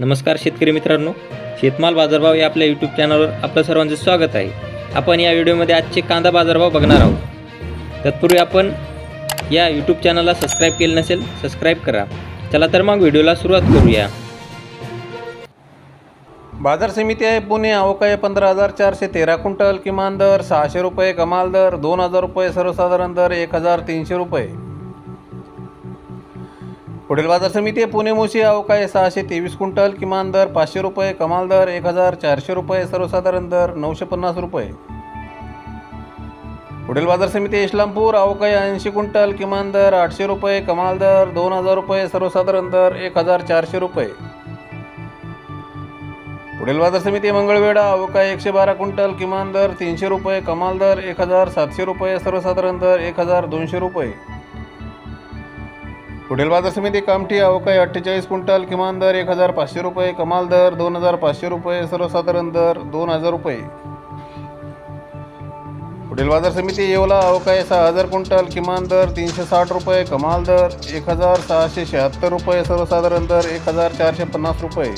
नमस्कार शेतकरी मित्रांनो शेतमाल बाजारभाव या आपल्या यूट्यूब चॅनलवर आपलं सर्वांचं स्वागत आहे. आपण या व्हिडिओमध्ये आजचे कांदा बाजारभाव बघणार आहोत. तत्पूर्वी आपण या यूट्यूब चॅनलला सबस्क्राईब केलं नसेल सबस्क्राईब करा. चला तर मग व्हिडिओला सुरुवात करूया. बाजार समिती आहे पुणे अवकाय पंधरा हजार चारशे तेरा क्विंटल किमान दर सहाशे रुपये कमाल दर दोन हजार रुपये सर्वसाधारण दर एक हजार तीनशे रुपये. पुढील बाजार समिती पुणे मोशी अवकाय सहाशे तेवीस क्विंटल किमान दर पाचशे रुपये कमाल दर एक हजार चारशे रुपये सर्वसाधारण दर नऊशे पन्नास रुपये. पुढील बाजार समिती इस्लामपूर अवकाय ऐंशी क्विंटल किमान दर आठशे रुपये कमाल दर दोन हजार रुपये सर्वसाधारण दर एक हजार चारशे रुपये. पुढील बाजार समिती मंगळवेढा अवकाय एकशे बारा क्विंटल किमान दर तीनशे रुपये कमाल दर एक हजार सातशे रुपये सर्वसाधारण दर एक हजार दोनशे रुपये. पुढील बाजार समिती कामठी अवकाळी अठ्ठेचाळीस क्विंटल किमान दर एक हजार पाचशे रुपये कमाल दर दोन हजार पाचशे रुपये सर्वसाधारण दर दोन हजार रुपये. पुढील बाजार समिती येवला अवकाळी सहा हजार क्विंटल किमान दर तीनशे साठ रुपये कमाल दर एक हजार सहाशे शहात्तर रुपये सर्वसाधारण दर एक हजार चारशे पन्नास रुपये.